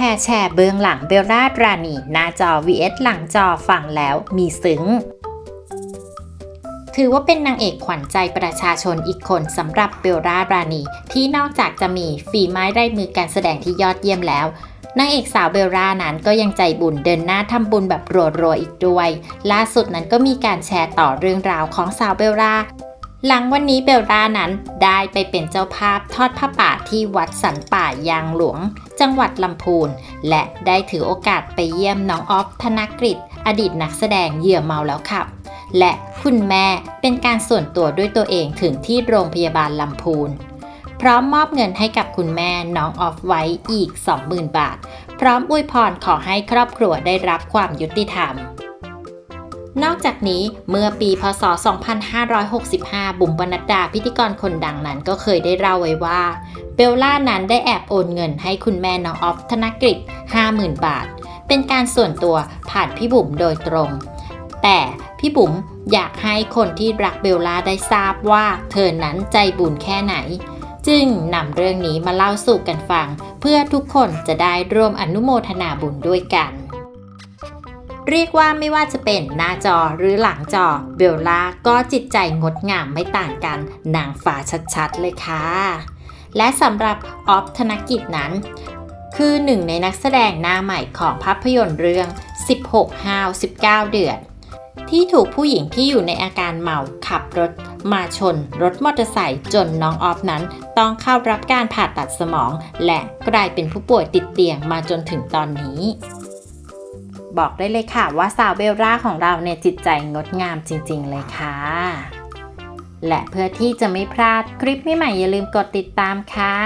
ห่แชร์เบื้องหลังเบลล่ารานีหน้าจอ vs หลังจอฟังแล้วมีซึ้ง ถือว่าเป็นนางเอกขวัญใจประชาชนอีกคนสำหรับเบลล่ารานีที่นอกจากจะมีฝีไม้ได้มือการแสดงที่ยอดเยี่ยมแล้วนางเอกสาวเบลล่านั้นก็ยังใจบุญเดินหน้าทำบุญแบบรัวๆอีกด้วย ล่าสุดนั้นก็มีการแชร์ต่อเรื่องราวของสาวเบลล่า หลังวันนี้เบลล่านั้นได้ไปเป็นเจ้าภาพทอดผ้าป่าที่วัดสันป่ายางหลวง จังหวัดลำพูน และได้ถือโอกาสไปเยี่ยมน้องออฟธนกฤษอดีตนักแสดงเหยื่อเมาแล้วขับ และคุณแม่เป็นการส่วนตัวด้วยตัวเองถึงที่โรงพยาบาลลำพูน พร้อมมอบเงินให้กับคุณแม่น้องออฟไว้อีก 20,000 บาท พร้อมอวยพรขอให้ครอบครัวได้รับความยุติธรรม นอกจากนี้เมื่อปีพศ 2565 บุ๋มปนัดดาพิธีกรคนดังนั้นก็เคยได้เล่าไว้ว่า เบลล่านั้นได้แอบโอนเงินให้คุณแม่น้องออฟธนกฤษ 50,000 บาท เป็นการส่วนตัวผ่านพี่บุ๋มโดยตรง แต่พี่บุ๋มอยากให้คนที่รักเบลล่าได้ทราบว่า เธอนั้นใจบุญแค่ไหน จึงนำเรื่องนี้มาเล่าสู่กันฟัง เพื่อทุกคนจะได้ร่วมอนุโมทนาบุญด้วยกัน เรียกว่าไม่ว่าจะเป็นหน้าจอหรือหลังจอเบลล่าก็จิตใจงดงามไม่ต่างกันนางฟ้าชัดๆเลยค่ะ และสำหรับออฟธนกิจนั้น คือหนึ่งในนักแสดงหน้าใหม่ของภาพยนตร์เรื่อง 16ห้าว19 เดือน ที่ถูกผู้หญิงที่อยู่ในอาการเมาขับรถมาชนรถมอเตอร์ไซค์จนน้องออฟนั้น ต้องเข้ารับการผ่าตัดสมอง และกลายเป็นผู้ป่วยติดเตียงมาจนถึงตอนนี้ บอกได้เลยค่ะว่าสาวเบลล่าของเราเนี่ยจิตใจงดงามจริง ๆ เลยค่ะ และเพื่อที่จะไม่พลาดคลิปใหม่ๆอย่าลืมกดติดตามค่ะ